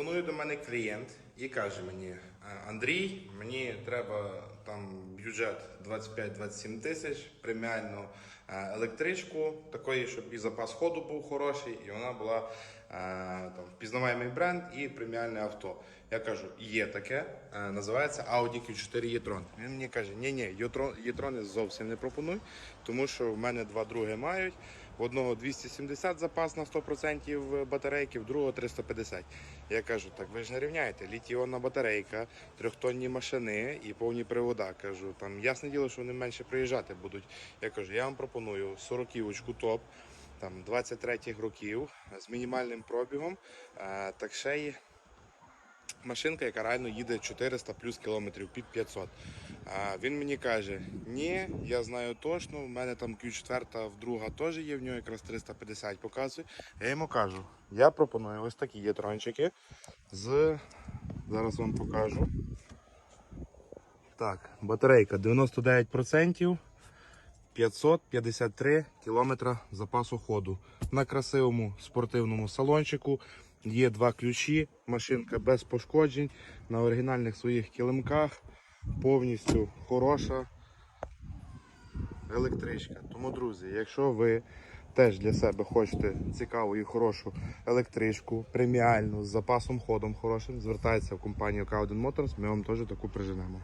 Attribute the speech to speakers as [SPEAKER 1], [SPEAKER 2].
[SPEAKER 1] Телефонує до мене клієнт і каже мені: «Е, Андрій, мені треба там бюджет 25-27 тисяч, преміальну е, електричку, такої, щоб і запас ходу був хороший, і вона була е, там впізнаваємий бренд і преміальне авто. Я кажу, є таке, е, називається Audi Q4 e-tron. Він мені каже, ні, ні, e-tron зовсім не пропонуй, тому що в мене два други мають. В одного 270 запас на 100% батарейки, в другого 350. Я кажу, так ви ж не рівняєте. Літіонна батарейка, трьохтонні машини і повні привода. Кажу, там ясне діло, що вони менше приїжджати будуть. Я кажу, я вам пропоную 40-ку топ, там 23-х років з мінімальним пробігом. Е, так ще й машинка, яка реально їде 400 плюс кілометрів під 500. А він мені каже: ні, я знаю точно, в мене там Q4 в друга теж є, в нього якраз 350 показує. Я йому кажу, я пропоную ось такі є трончики з. Зараз вам покажу. Так, батарейка 99%. 553 кілометра запасу ходу. На красивому спортивному салончику є два ключі, машинка без пошкоджень, на оригінальних своїх килимках, повністю хороша електричка. Тому, друзі, якщо ви теж для себе хочете цікаву і хорошу електричку, преміальну, з запасом ходом хорошим, звертайтеся в компанію Cowden Motors, ми вам теж таку приженемо.